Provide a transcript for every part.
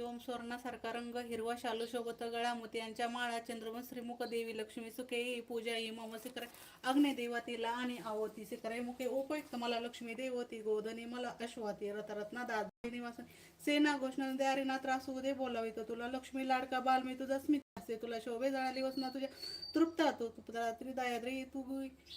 ओम स्वर्णासारखा रंग हिरवा शालू शोभत गळा मोत्यांच्या माळा चंद्रवन श्रीमुख देवी लक्ष्मी सुखे पूजा ही मम सिकरे अग्निदेवा तिला आणि आवती सिकरे मुखे उपयुक्त मला लक्ष्मी देवती गोधनी मला अश्वाती रथरत्ना दाद निवास सेना घोषणा द्यारी ना त्रास होऊ दे बोलावितो तुला. लक्ष्मी लाडका बाल मी तुझा स्मित असे तुला शोभे जळाली वसना तुझ्या तृप्ता तू रात्री दयाद्री तू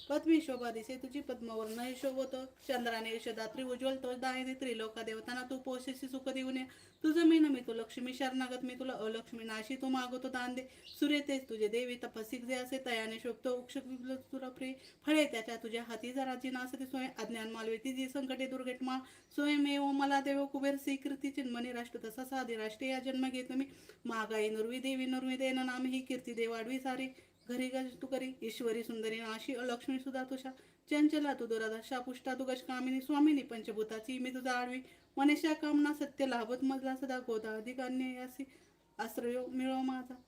पद्मी शोभा दिसे तुझी पद्मवर्ण हे शोभतो. चंद्राने यशदात्री उज्ज्वल तो दायने त्रिलोका देवताना तू पोषेसी सुख देऊ नये तुझं मी मी तू लक्ष्मी शरणागत मी तुला अलक्ष्मी नाशी तू मागवतो दान दे. सूर्य तेच तुझे देवी तपसिक जे असे तयाने शोभतो. उक्ष तुला प्रिय फळे त्याच्या तुझ्या हाती जरा जिनासती स्वयं अज्ञान मालवेती जी संकटे दुर्घटमा स्वयमेव मला देव कुबेर स्वीकृती चिन्मनी राष्ट्र तसा साधी राष्ट्रीय जन्म घेत मी महागाई नुर्वी देवी नुर्वी देन नाम ही कीर्ती देवाडवी सारी घरी गज तू करी ईश्वरी सुंदरी नाशी अलक्ष्मी सुधा तुषा चंचला तू दुरादशा पुष्टा तू गश कामिनी स्वामिनी पंचभूताची मी तुझा आडवी मनेशा कामना सत्य लाभत मजला सदा गोदा अधिक अन्यायासी आश्रय मिळव माझा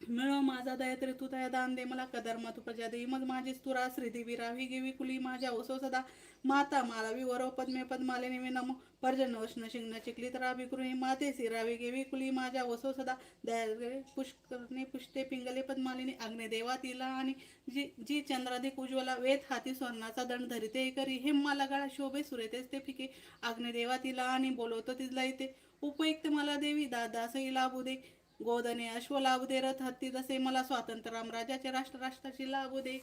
मिळव माझा दया तू तया दान दे मला कदर्म तू प्रजा दे. मग माझी स्तुरा श्रीदेवी रावी गेवी कुली माझ्या ओसो सदा. माता मालावी वरव पद्मे पद्मालिनी मी नमो. पर्जन वष्ण शिंगण चिकली रावी माते मातेसी रावी गेवी कुली माझ्या ओसो सदा. दया पुष्करणे पुष्टे पिंगले पद्मालिनी अग्निदेवा तिला आणि जी जी चंद्राधिक उज्ज्वला वेद हाती स्वर्णाचा दंड धरिते करी. हे मला शोभे सुरेतेच ते फिके. अग्निदेवा तिला आणि बोलवतो तिला येते उपयुक्त मला देवी दादासही लाभू दे. गोदने अश्व लाभू दे रथ हत्ती तसे मला स्वातंत्र्य राजाचे राष्ट्र राष्ट्राची लागू दे.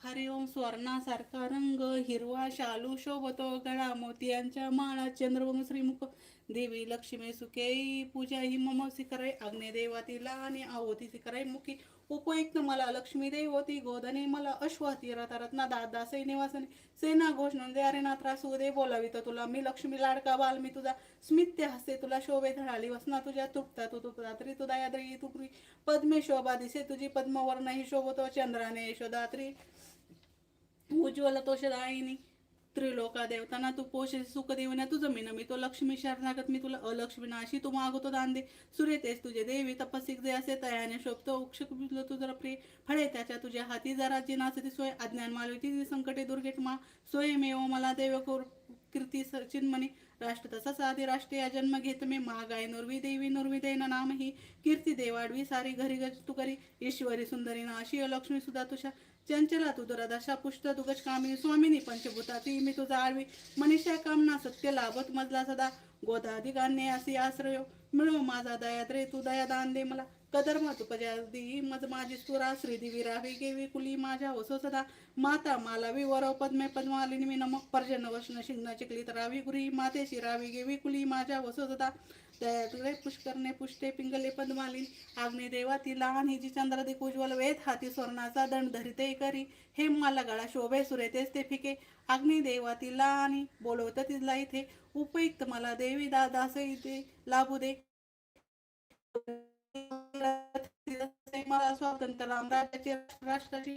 हरिओम स्वर्णासारखा रंग हिरवा शालू शोभतो गळा मोतियांच्या माळा चंद्रवंग श्रीमुख देवी लक्ष्मी सुखे पूजा ही मम शिखराई अग्नि देवातीला आणि आहोती शिखराई मुखी. उपयुक्त मला लक्ष्मी देवती गोधने मला अश्वती रथरत्ना दादा सैनिवासने सेना घोष नंदे अरे ना त्रास बोलावी तर तुला मी लक्ष्मी लाडका बाल मी तुझा स्मित्य हसते तुला शोभे धडाली वसना तुझ्या तुपता तू तुपता तरी तुदा याद्री तुपरी पद्मे शोभा दिसे तुझी पद्मवर्ण ही शोभतो चंद्राने यशोदात्री उज्ज्वल तोषदायिनी त्रिलोका देवताना तू पोषे सुख देऊन तुझं मी मी तो लक्ष्मी शरणागत मी तुला अलक्ष्मी नाशी तू मागवतो दान दे. सूर्य तेच तुझे देवी तपसिक जे असे तयाने शोभतो. उक्षक बिजलो तुझं प्रिय. फळे त्याच्या तुझ्या हाती जरा जिनाचे सोय. अज्ञान मालवीची जी संकटे दुर्घटमा मेव मला देव कीर्ती स- चिन्मनी राष्ट्र तसा साधी राष्ट्रीय जन्म घेत मी. महागाय नुर्वी देवी नुर्वी दैन नाम ही. कीर्ती देवाडवी सारी घरी गज तू करी. ईश्वरी सुंदरी नाशी लक्ष्मी सुद्धा तुझ्या चंचला तू दशा पुष्ट तुगज कामिनी स्वामिनी पंचभूताती मी तुझा आळवी. मनीषा कामना सत्य लाभत मजला सदा. गोदादी अन्य असे आश्रय. मिळव माझा दयात रे तू दया दान दे मला. कदर्मा तू दी मज माझी स्तुरा. श्रीदेवी रावी गेवी कुली माझ्या होसो सदा. माता मालावी वरव पद्मे पद्मालिनी मी नमक पर्जन वष्ण शिंगना चिकली रावी गुरी. मातेशी रावी गेवी कुली माझ्या होसो सदा. दयातुळे पुष्करणे पुष्टे पिंगले पद्मालीन आग्नेदेवा ती लहान ही जी चंद्रदिक उज्ज्वल वेध हाती स्वर्णाचा दंड धरिते करी. हे मला गळा शोभे सुरेतेच ते फिके. अग्नी देवा तिला आणि बोलवत तिला इथे. उपयुक्त मला देवी दादास इथे लाभू दे. मला स्वातंत्र्य रामराजाची राष्ट्राची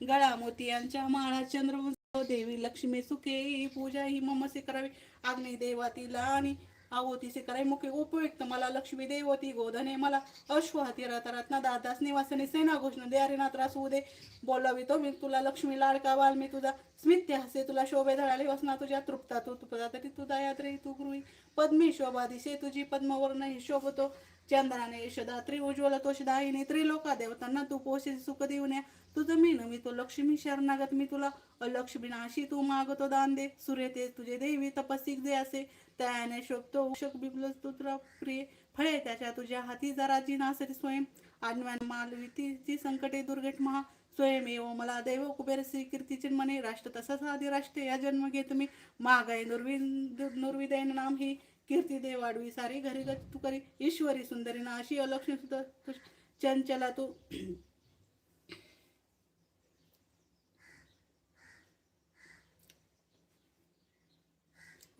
गळा मोती यांच्या माळा चंद्रवंश देवी लक्ष्मी सुखे पूजा ही ममसे करावी. अग्ने देवा तिला आणि आवतीसे करावी मुखे उपयुक्त. मला लक्ष्मी देवती गोधने मला. अश्वहती रथरत्न दादास निवासने सेना घोषण दे. अरेना त्रास होऊ दे. बोलावी मी. तुला लक्ष्मी लाडका बाल मी तुझा स्मित्य हसे तुला शोभे धळाले वसना तुझ्या तृप्ता तू तुपदा तरी तुझा दयात्री तू गृही पद्मी शोभा दिसे तुझी पद्मवर्ण ही शोभतो. चंद्राने यशदात्री उज्ज्वल तोषदायिनी त्रिलोका देवतांना तू पोषे सुख देऊन्या तुझं मी न मी तो लक्ष्मी शरणागत मी तुला अलक्ष्मीनाशी तू मागतो दान दे. सूर्य ते तुझे देवी तपसिक जे असे. त्याने शोभतो उक्षक बिबल स्तोत्र प्रिय फळे त्याच्या तुझ्या हाती जरा जिनासरी स्वयं. आज्ञान मालविती संकटे दुर्घट महा स्वयमेव मला देव कुबेर श्री कीर्तीचे मने राष्ट्र तसाच आधी राष्ट्र या जन्म घेत मी मागाय नुर्विद नुर्विदैन नाम ही कीर्ती देव वाढवी सारी घरी तू करी ईश्वरी सुंदरी ना अशी अलक्ष्मी सुद्धा चंचला तू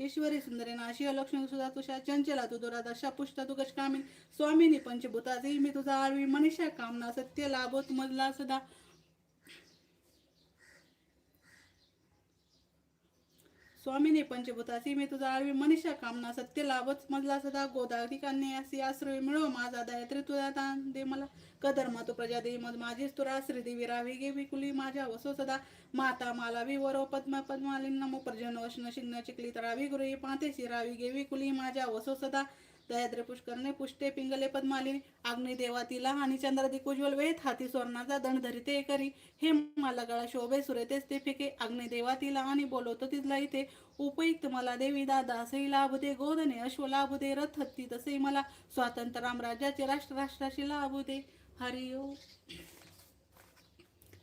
ईश्वरी सुंदरी नाशी लक्ष्मी सुद्धा तुषा चंचला तू दुरादशा पुष्ट तू कामिनी. स्वामिनी पंचभूताची मी तुझा आळवी मनीषा कामना सत्य लाभोत मजला सदा. स्वामिनी पंचभूतासी मी तुझा आळवी मनीषा कामना सत्य लाभच मधला सदा गोदावरी असी आश्रय मिळव माझा दयात्री तुझा दान दे मला. कदर तू प्रजा दे मध तुरा स्तुरा. श्रीदेवी रावी गे विकुली माझ्या वसो सदा. माता मालावी वरो पद्म पद्मालिन. नमो पर्जन वशन. शिग्न चिकली तरावी गुरुई पातेशी रावी गे विकुली माझ्या वसो सदा. दयाद्र पुष्करणे पुष्टे पिंगले पद्मालिनी अग्नी देवातीला आणि चंद्रदिक उज्ज्वल वेत हाती स्वर्णाचा दंड धरिते करी. हे मला गळा शोभे सुरेतेच ते फेके अग्नी देवातीला आणि बोलवतो तिथला इथे. उपयुक्त मला देवी दादा असेही लाभ दे गोधने अश्व लाभ दे रथ हत्ती तसेही मला. स्वातंत्र्य रामराज्याचे राष्ट्र राष्ट्राशी लाभ दे हरिओ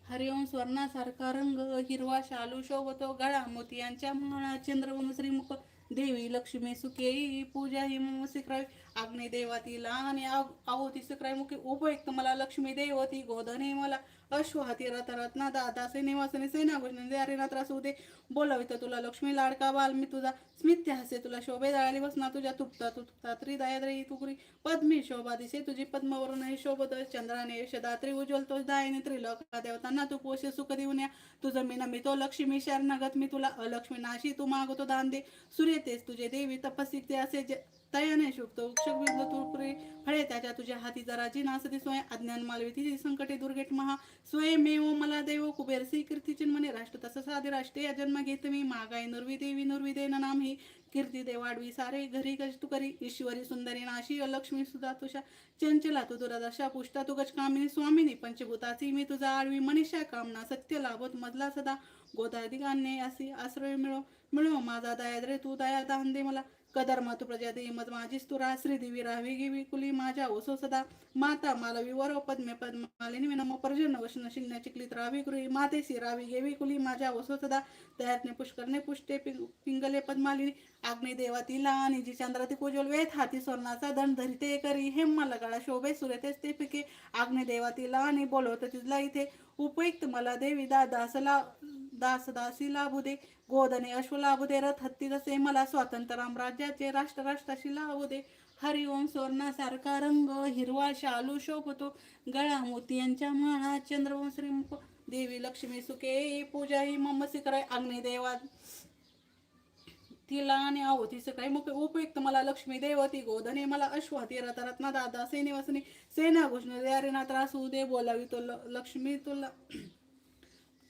हरिओम स्वर्णासारखा रंग हिरवा शालू शोभतो गळा मोतियांच्या माळा चंद्रवन श्रीमुख. देवी लक्ष्मी सुखे पूजा ही मम करावी अग्निदेवती देवातीला आणि आहोती सक्राय उपयुक्त मला. लक्ष्मी देवती गोधने मला. अश्वहाती रथ रत्ना दादा से निवासने सेना भोजने अरे रात्र बोलावित तुला लक्ष्मी लाडका बाल मी तुझा. स्मित्य हसे तुला शोभे दळाली बसना तुझ्या तुपता तुपता त्रिदायद्री तुकरी पद्मी शोभा दिसे तुझी पद्मवरून हे शोभत. चंद्राने यशदात्री उज्ज्वल तोष दायने त्रिलोका देवतांना तू पोषे सुख देऊन या. तुझं मी नमी तो लक्ष्मी शरणगत. मी तुला अलक्ष्मी नाशी तू मागतो दान दे. सूर्य तेच तुझे देवी तपस्वी ते असे जे- शुभ शुभतो विद्ल तुपुरी फळे त्याच्या तुझ्या हाती जरा जी नासती स्वयं अज्ञान मालवी तिची संकटे दुर्गेट महा. स्वयमेव मला देव. कुबेर श्री कीर्ती चिन्मने राष्ट्र तसं साधे राष्ट्रीय जन्म घेत मी. मागाय नुर्वी देवी नुर्वी दे नाम ही. कीर्ती देवाडवी सारे. घरी गज तू करी. ईश्वरी सुंदरी नाशी. लक्ष्मी सुधा तुषा. चंचला तू दुरादशा पुष्टा. तू गज कामिनी स्वामिनी. पंचभूताची मी तुझा आडवी. मनीषा कामना. सत्य लाभत मधला सदा. गोदाधिकान्य असी आश्रय मिळो. मिळो माझा दयाद्रे. तू दया दान दे मला. कदर मातु प्रजा दे माझी स्तुरा श्रीदेवी रावी गिवी कुली माझ्या ओसो सदा. माता मालवी वर पद्मे पद्मालिनी विनम पर्जन वशन शिन्या चिकलीत रावी गृही मातेसी रावी गेवी कुली माझ्या ओसो सदा. दयातने पुष्करने पुष्टे पिंगले पद्मालिनी. आग्ने देवातीला आणि जी चंद्राती कोजोल वेथ हाती स्वर्णाचा दंड धरिते करी हे मला शोभे सुरेतेच ते पिके आग्ने देवातीला आणि बोलवत तिला इथे. उपयुक्त मला देवी दादासला दास दासी लाभू दे गोदने अश्व लाभू दे रथ हत्ती जसे मला स्वातंत्र्य राज्याचे राष्ट्र राष्ट्राशी लाभू दे. हरिओम स्वर्णासारखा रंग हिरवा शालू शोभतो. गळा मोतियांच्या माळा चंद्रवंश श्रीमुख देवी लक्ष्मी सुखे पूजा ही मम्मसी कराय अग्निदेवा तिला आणि आहोती सकाळी मुख उपयुक्त मला लक्ष्मी देवती गोधने मला अश्वती रथरत्ना दादा सेनिवासनी सेना घोषणा दे अरे त्रास दे बोलावी तो ल- लक्ष्मी तुला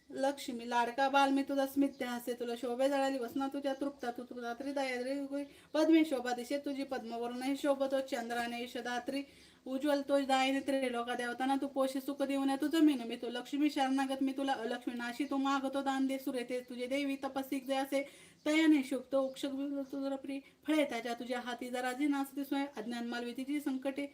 लक्ष्मी लाडका बाल मी तुझा स्मित्य हसे तुला शोभे जळाली वसना तुझ्या तृप्ता तू तुझा दयाद्री पद्मी शोभा दिशे तुझी पद्मवरून हे शोभतो चंद्राने यशदात्री. उज्ज्वल तो दायने त्रिलोका देवताना तू पोषे सुख देऊन या तुझं मीन मी तू लक्ष्मी शरणागत मी तुला अलक्ष्मी नाशी तू मागतो दान दे सुरे ते तुझे देवी तपस्सिक जे असे तयाने शुभतो उक्षक तुझं प्रिय. फळे त्याच्या तुझ्या हाती जरा जी नास स्वयं अज्ञान मालवी तिची संकटे.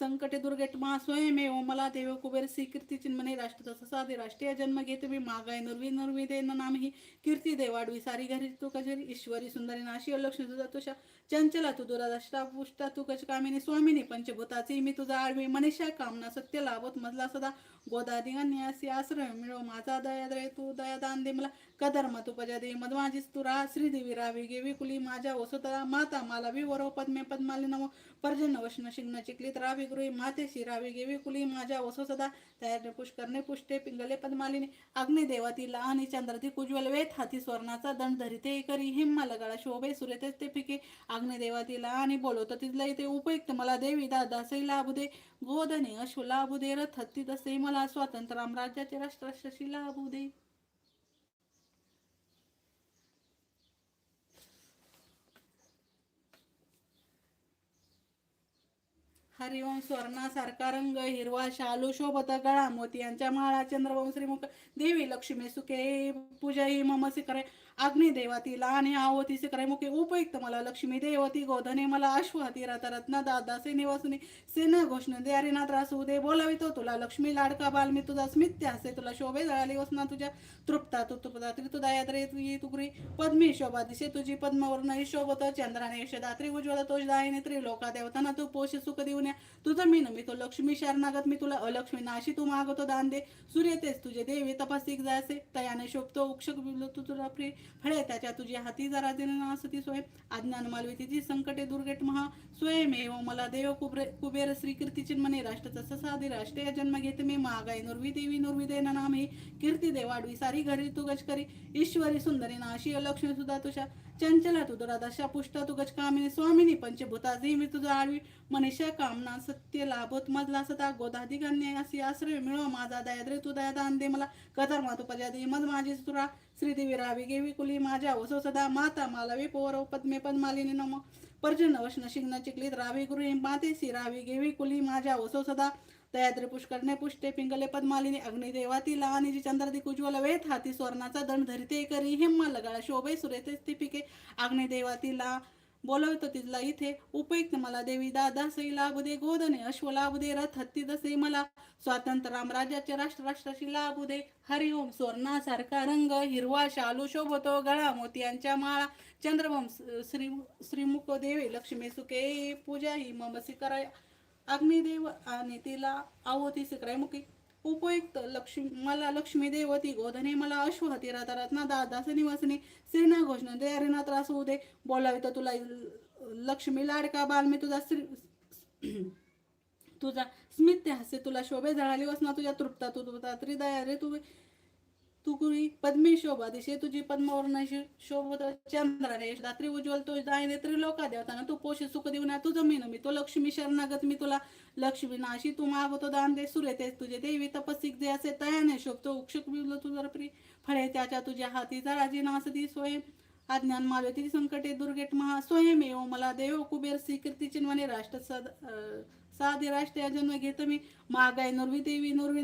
संकटे दुर्गेट मा स्वयमेव मला देव कुबेर सी कीर्ती चिन्मने राष्ट्र तसं साधे राष्ट्रीय जन्म घेत मी. मागाय नरवी नरवी दे नाम ही. कीर्ती दे वाढवी. सारी घरी तू कजरी ईश्वरी सुंदरी नाशी. लक्ष्मी तुझा तुषा चंचला तू दुरादष्टा पुष्टा. तू कच कामिनी स्वामिनी. पंचभूताची मी तुझा आळवी मनीषा कामना सत्य लाभत मजला सदा. गोदादी अन्यासी. आश्रय मिळव माझा दयाद्रय तू दया दान दे मला. कदर तू पजा दे स्तुरा श्रीदेवी रावी गेवी कुली माझ्या वसुतरा माता मला वरो पद्मे पद्माली नव पर्जन वशन शिग्न चिकलीत रावी गृही मातेशी रावी गेवी कुली माझ्या वसुसदा तयार पुष्करणे पुष्टे पिंगले पद्मालिनी अग्नि देवातीला आणि चंद्रती उज्ज्वल वेत हाती स्वर्णाचा दंड धरिते करी हिम्मा गळा शोभे सुरेतेच ते फिके अग्नि देवातीला आणि बोलवतो तिथला इथे उपयुक्त मला देवी दादा सै लाभुदे गोधने अश्व लाभू रथ हत्ती तसे मला स्वातंत्र्य रामराज्याचे राष्ट्र राष्ट्राशी लाभू हरिओम स्वर्णासारखा रंग हिरवा शालू शोभत गळा मोती यांच्या माळा चंद्रवंश्रीमुख देवी लक्ष्मी सुखे पूजा ही ममसी करे अग्नी देवातीला आणि आवती करे उपयुक्त मला लक्ष्मी देवती गोधने मला अश्वहती रथरत्न दादा वसुने सेना घोषण दे अरेनाथ रासू दे बोलावितो तुला लक्ष्मी लाडका बाल मी तुझा स्मित्य असे तुला शोभे जळाली वसना तुझ्या तृप्ता तू तुपदा तुदा यात्रे तुझी तुकरी पद्मी शोभा दिसे तुझी पद्मवर्ण शोभत चंद्राने यशदात्री उज्ज्वल तोष दायने त्रिलोका देवताना तू पोष सुख देऊन तुझं मी मी तो लक्ष्मी शरणागत मी तुला अलक्ष्मी नाशी तू मागतो दान दे सूर्य तेच तुझे देवी तपासिक जायचे तयाने शोभतो उक्षक तू तुला प्रिय फळे त्याच्या तुझ्या हाती जरा दिना असती सोय. अज्ञान मालवी तिची संकटे दुर्गेट महा स्वयमेव मला देव कुबरे कुबेर श्री कीर्ती चिन्मने राष्ट्र तसं राष्ट्रीय जन्म घेत मी महागाई नुर्वी देवी नुर्वी दे नामे. कीर्ती देवाडवी सारी घरी तू गज करी. ईश्वरी सुंदरी नाशी लक्ष्मी सुद्धा तुषा चंचला तू दशा पुष्टा तू गजकामिनी स्वामिनी पंचभूता जी मी तुझा आडवी मनीषा कामना सत्य लाभोत मजला सदा. गोदाधी गण्य अशी आश्रय मिळव माझा. दयाद्रे तू दयादान दे मला. कथर मातू पजादी मज माझी सुरा. श्रीदेवी रावी गेवी कुली माझ्या वसो सदा माता मालवी पोरव पद्मे पद्मालिनी नम. पर्जन वशन शिग्न चिकलीत रावी गुरु मातेसी रावी गेवी कुली माझ्या वसो सदा. दयाद्री पुष्करणे पुष्टे पिंगले पद्मालिनी अग्निदेवाती लावानी जी चंद्रदिक उज्ज्वल वेत हाती स्वर्णाचा दंड धरिते करी हिम्मा लगाळा शोभे सुरेते स्थिपिके. अग्निदेवाती ला बोलवतो तिला इथे उपयुक्त मला देवी दादा सई लाभ दे गोदने अश्व लाभ दे रथ हत्ती दसे मला. स्वातंत्र्य रामराज्याचे राष्ट्र राष्ट्राशी लाभ दे. हरिओम स्वर्णासारखा रंग हिरवा शालू शोभतो गळा मोत्यांच्या माळा. चंद्रवम श्री श्रीमुख देवी लक्ष्मी सुके पूजा ही ममसी कराय अग्निदेव आणि तिला आवती सिकराय मुखी उपयुक्त लक्ष्मी मला लक्ष्मी देवती गोधने मला अश्वहती राता रत्ना दादास निवासने सेना घोषणा दे अरेना त्रास होऊ दे बोलावी तर तुला लक्ष्मी लाडका बाल मी तुझा श्री तुझा स्मित हास्य तुला शोभे जळाली वसना तुझ्या तृप्ता तू तुझा त्रिदया रे तू तू कुरी पद्मी शोभा दिशे तुझी पद्मवर्णाशी शोभत चंद्राने रात्री उज्ज्वल तो दायने त्रिलोका देवताना तू पोषे सुख देऊन ना तुझं मी मी तो लक्ष्मी शरणागत मी तुला. लक्ष्मी नाशी तू मागवतो दान दे सुरे ते तुझे देवी तपस्सिक जे असे तयाने शोभतो उक्षक बिवलो तुझं प्री फळे त्याच्या तुझ्या हातीचा राजी नासती स्वयं. अज्ञान मालवती संकटे दुर्गेट महा. स्वयं येऊ मला देव कुबेर. स्वीकृती चिन्हाने राष्ट्र सद अं, साधी राष्ट्रीय जन्म घेतो मी. मागाय नुरवी देवी नुरवी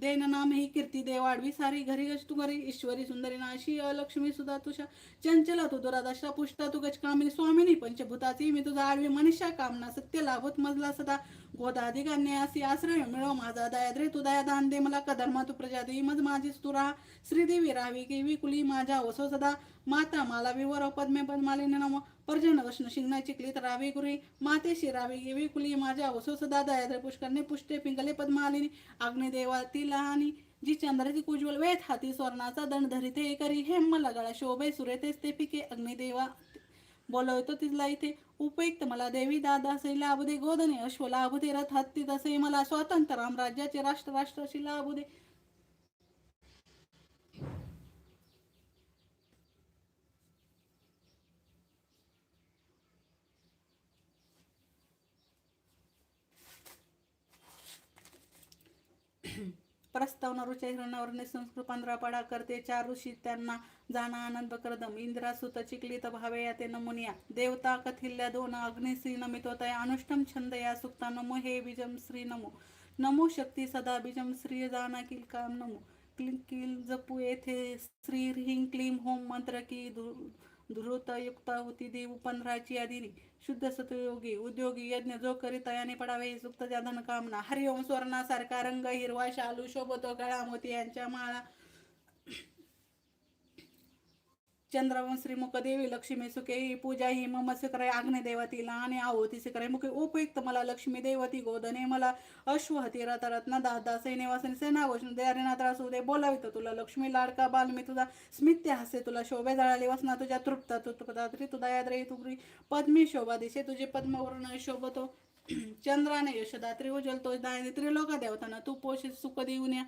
देन नाम ही कीर्ती दे वाढवी सारी घरी गज तू घरी. ईश्वरी सुंदरी नाशी अलक्ष्मी सुधा तुषा. चंचला तू दुरादशा पुष्टा तू गज कामिनी स्वामिनी पंचभूताची मी तुझा आडवी मनीषा कामना सत्य लाभत मजला सदा. गोदाधी असी आश्रय मिळव माझा दयाद्रे तू दया दान दे मला कधर्मा तू प्रजा दे मज माझी तुरा श्रीदेवी रावी केवी कुली माझ्या वसो सदा. माता माला विवर पद्मे पद्मालिनी नम. पर्जन वष्ण शिंगना चिकलीत रावी गुरी. मातेशी रावी गेवी कुली माझ्या वसो सदा. दयाद्रे पुष्करणे पुष्टे पिंगले पद्मालिनी अग्निदेवा तिला आणि जी चंद्राची उज्ज्वल वेथ हाती स्वर्णाचा दंड धरिते करी. हेम गळा शोभे सुरेतेच ते पिके अग्निदेवा बोलवतो तिथला इथे. उपयुक्त मला देवी दादा असे लाभ दे गोधने अश्व लाभ दे रथ हत्ती तसे मला स्वातंत्र्य रामराज्याचे राष्ट्र राष्ट्राशी लाभ दे. प्रस्तावना रुचा हिरणावरणे संस्कृत पंधरा पाडा करते. चार ऋषी त्यांना जाना आनंद करदम. इंद्रा सुत चिकलित भावे या ते नमुनिया देवता कथिल्या दोन अग्निश्री नमितोतय अनुष्टम छंद या सुक्ता. नमो हे बीजम श्री नमो. नमो शक्ती सदा बीजम श्री जाना किल काम नमो. क्लीम किल जपू येथे. श्री ह्रीं क्लीम होम मंत्र की धृत युक्ता होती देव पंधराची यादिनी. शुद्ध सतयोगी उद्योगी यज्ञ जो करीत याने पडावे सुप्त धनकामना हरिओम स्वर्णासारखा रंग हिरवा शालू शोभतो गळा मोती यांच्या माळा चंद्रवंश्री श्रीमुख देवी लक्ष्मी सुखे ही पूजा ही मम सिकराय अग्निदेवतीला आणि आहोती सिकराय मुखे उपयुक्त मला लक्ष्मी देवती गोदने मला अश्वहती रथरत्न दादा सैनिवासनी सेना घोषण दयारीनाथ अरे दे बोलावित तुला लक्ष्मी लाडका बाल मी तुझा स्मित्य हसे तुला शोभे जळाली वसना तुझ्या तृप्त तृप्तात्री तुदा याद्रे तुगरी पद्मी शोभा दिशे तुझे पद्मवर्ण शोभतो. चंद्राने यशदात्री उजलतो दायने त्रिलोका देवताना तू पोषित सुख देऊन या.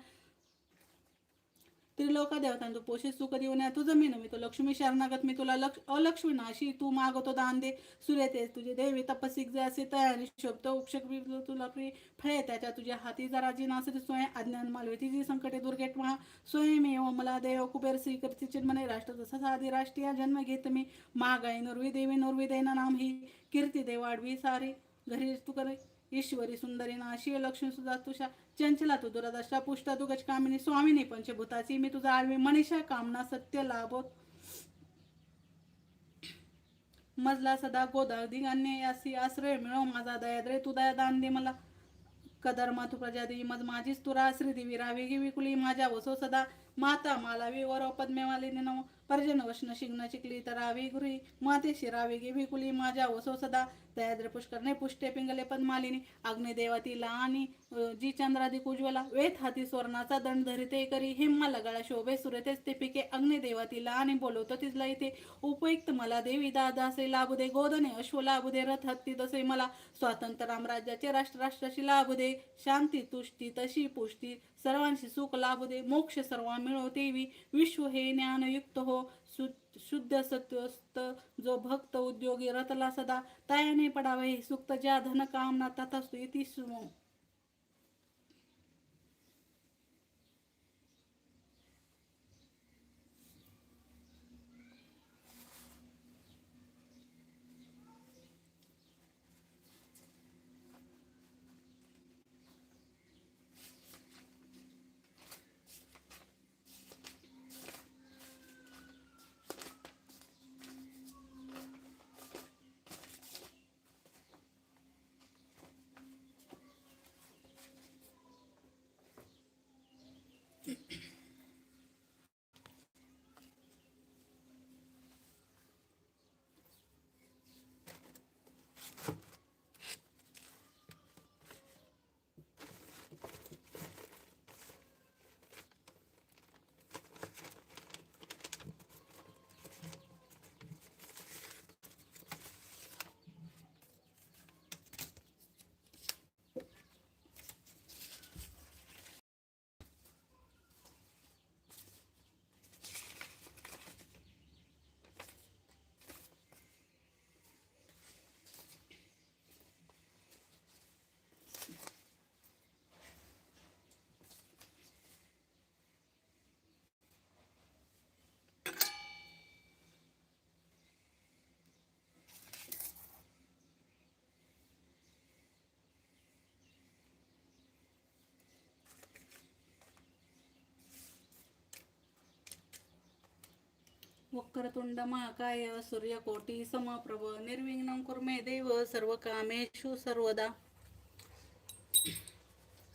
त्रिलोका देवतांतू पोषित सुख देऊन या तुझं मी मी तो लक्ष्मी शरणागत मी तुला लक्ष अलक्ष्मी नाशी तू मागवतो दान दे सूर्य तेज तुझे देवी तपसिक जे असे तया आणि उक्षक बी तुला प्रिय. फळे त्याच्या तुझ्या हाती जरा जी नासती स्वयं अज्ञान मालवती जी संकटे दुर्गेट महा. स्वयं एव मला देव कुबेर श्रीकर्ती चिन्मने राष्ट्र तसा साधी राष्ट्रीय जन्म घेत मी. मागाई नुर्वी देवी नुर्वी देना नाम ही. कीर्ती देवाडवी सारी. घरी तू करे. ईश्वरी सुंदरी नाशी लक्ष्मी सुधा तुषा चंचला तू दुरादशा पुष्टा तू कामिनी स्वामिनी पंचभूताची मी तुझा आळवी मनीषा कामना सत्य लाभो. मजला सदा गोदादी अन्य यासी आश्रय मिळव माझा दयाद्रे तू दया दान दे मला. कदर्मा तू प्रजा देवी मज माझीच तुरा श्रीदेवी रावी गिवी कुली माझ्या वसो सदा. माता मालावी वर पद्मेवाली नम. पर्जन वष्ण शिग्न चिकली तरावी गुरी। माते शिरावी गिवी कुली माझ्या वसो सदा। दयाद्र पुष्करणे पुष्टे पिंगले पद्मालिनी अग्निदेवतीला आणि जी चंद्राधिक उज्ज्वला। वेत हाती स्वर्णाचा दंड धरिते करी। हिम्मा लगाळा शोभे सुरतेच ते पिके। अग्निदेवतीला आणि बोलवतो तिथला इथे उपयुक्त मला देवी दादा असे लाभू दे। गोदने अश्व लाभू दे। रथ हत्ती तसे मला। स्वातंत्र्य रामराज्याचे राष्ट्र राष्ट्राशी लाभू दे। शांती तुष्टी तशी पुष्टी। सर्वांशी सुख लाभू दे। मोक्ष सर्व मिळो देवी विश्व हे ज्ञानयुक्त हो हो सु शुद्ध सत्वस्त जो भक्त उद्योगी रतला सदा तायाने पडावे हे सुक्त ज्या धन कामना तथास्तु इति वक्रतुंड महाकाय सूर्यकोटी समप्रभ निर्विघ्न कुर्मे देव सर्व कामेशु सर्वदा.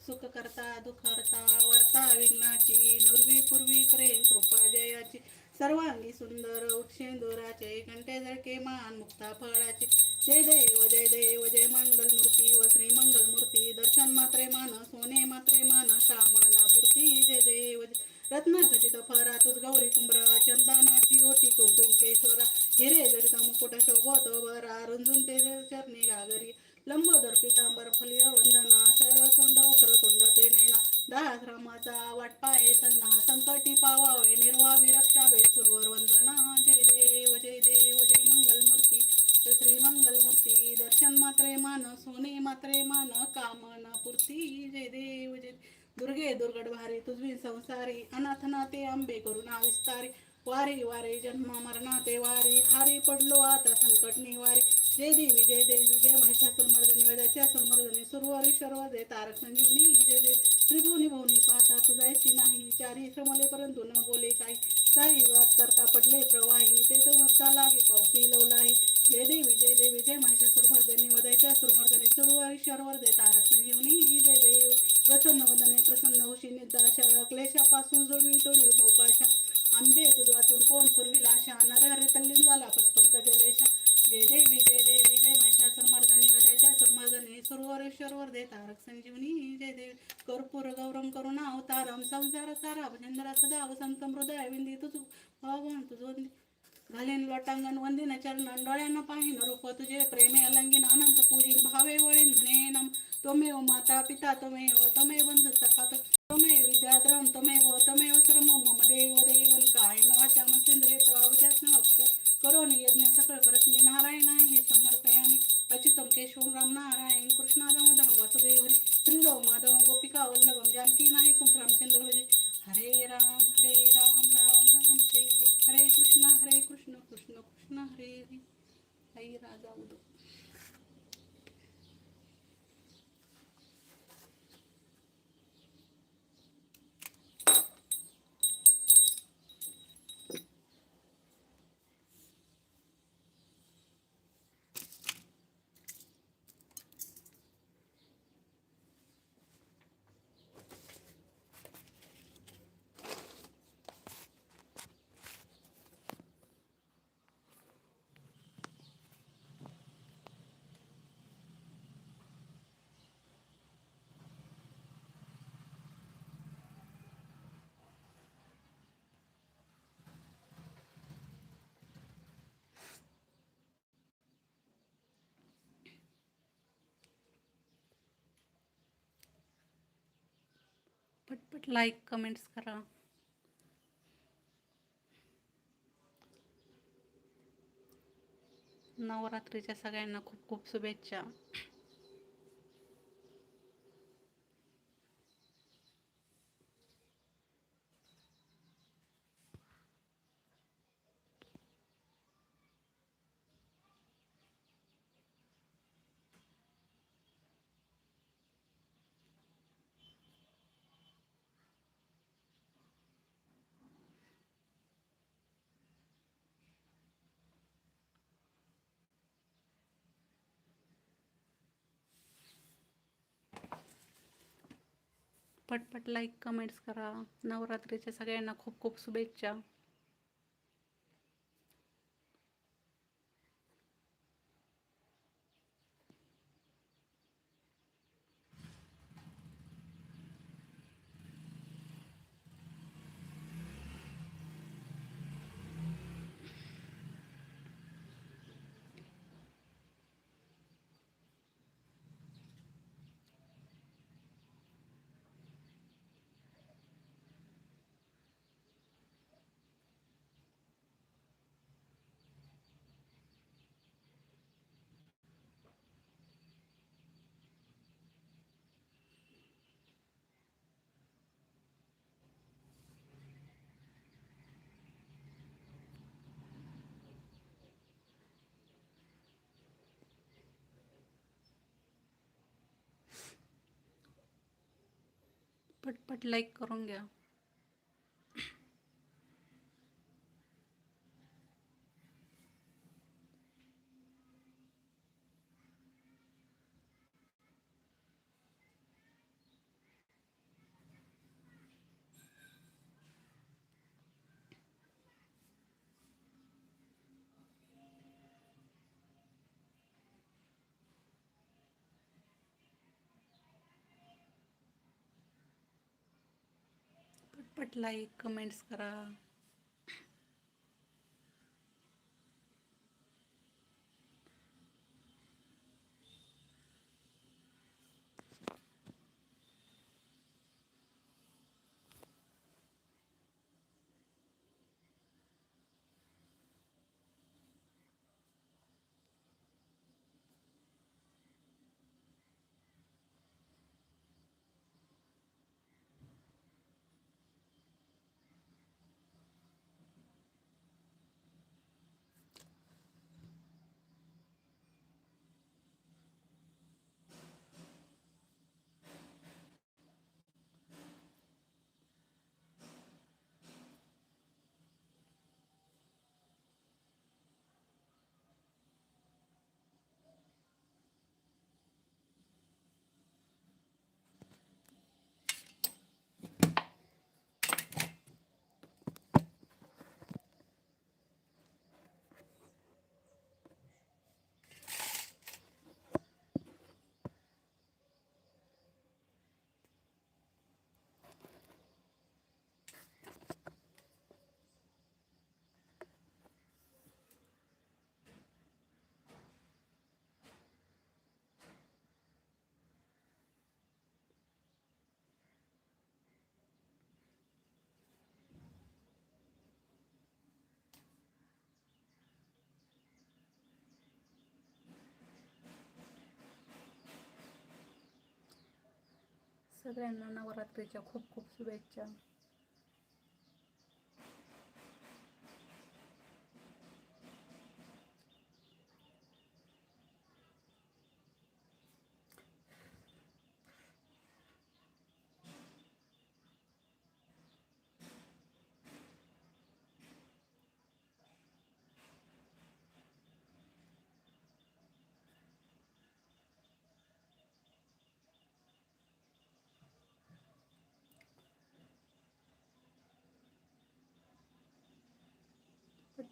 सुखकर्ता दुखर्ता वर्ता विघ्नाची नुर्वी पूर्वी करे कृपा जयाची. सर्वांगी सुंदर उक्षेंदुराचे कंठे झळके मान मुक्ता फळाचे. जय देव जय देव जय मंगल मूर्ती व श्री मंगल मूर्ती दर्शन मात्रे मान सोने मात्रे मान कामना पूर्ती. जय देव जय रत्नाखचित फरा तुझ गौरी कुंभरा चंदनाची ओटी कुंकुम केशोरा हिरे जडित मुकुट शोभत भरा रुंजून ते चरणी घागरी लंबोदर पितांबर फलिय वंदना सर्व सोंड वक्रतुंड ते नैना दहाश्रमाचा रामाचा वाट पाय संना संकटी पावावे निर्वावी रक्षावे सुरवर वंदना जय देव जय देव जय मंगल मूर्ती श्री मंगलमूर्ती दर्शन मात्रे मान सोने मात्रे मान कामना पूर्ती जय देव जय दुर्गे दुर्गड भारी तुझवी संसारी अनाथनाते आंबे करुणा विस्तारी वारी वारे जन्म मरणाते वारी. हारी पडलो आता संकट निवारी. जय देवी जय देवी जय महिषासुर मर्दनी वजाच्या सुरमर्दनी सुरवारी शर्वदे तारक संजीवनी जय देव. त्रिभुवनी भुवनी पाहता तुझायची नाही. चारी श्रमले परंतु न बोले काही. साई वाद करता पडले प्रवाही. ते तो भक्ता लागे पावसी लवलाही. जय देवी जय देवी जय महिषासुर मर्दनी वदायच्या सुरमर्दनी सुरवारी शर्वर दे तारक संजीवनी जय देव. प्रसन्न वदने प्रसन्न होशी निदाशा क्लेशापासून जोडवी तोडवी भोपाशा आंबे तुझ वाचून कोण पूर्वीला लाशा नरहरे तल्लीन झाला पटपंक जलेशा जय देवी जय देवी जय महिषासुर मर्दनी वदायच्या सुरमर्दनी सुरवर दे तारक संजीवनी जय देवी. कर्पूर गौरम करुणा अवतारम संसार सारा भजंदरा सदा वसंत हृदय विंदी तुझ भगवान तुझ वंदी. घालीन लोटांगण वंदिन चरण डोळ्यानं पाहिन रूप तुझे प्रेमे अलंगीन अनंत पूजिन भावे वळीन म्हणे नम. त्वमेव माता पिता त्वमेव त्वमेव बंधु सखा त्वमेव विद्याद्रम त्वमेव त्वमेव श्रम मम देव देवन कायन वाचा मसेंद्रिय त्वावजात वक्त्या करोनि यज्ञ सकळ परस्मी नारायणाय हे समर्पयामि. अच्युतम केशवम राम नारायण कृष्णादामोदर वासुदेव हरी श्रीराम माधव गोपिका वल्लभम जानकी नायकम रामचंद्र भजे हरे राम. पटपट लाईक कमेंट्स करा. नवरात्रीच्या सगळ्यांना खूप खूप शुभेच्छा. पटपट लाईक कमेंट्स करा. नवरात्रीच्या सगळ्यांना खूप खूप शुभेच्छा. पटपट लाईक करून घ्या. पटला एक कमेंट्स करा. सगळ्यांना नवरात्रीच्या खूप खूप शुभेच्छा.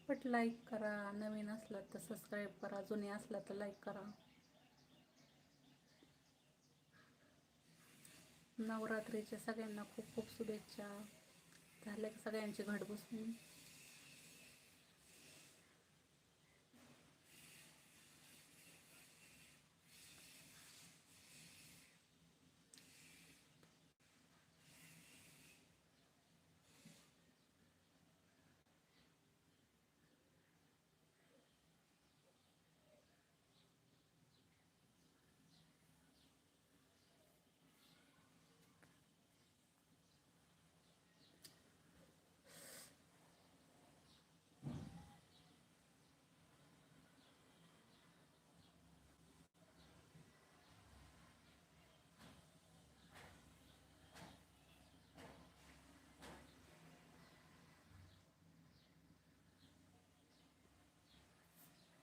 पटपट लाईक करा. नवीन असला तर सबस्क्राईब करा. जुने असला तर लाईक करा. नवरात्रीच्या सगळ्यांना खूप खूप शुभेच्छा. झाल्या सगळ्यांची घट बसून?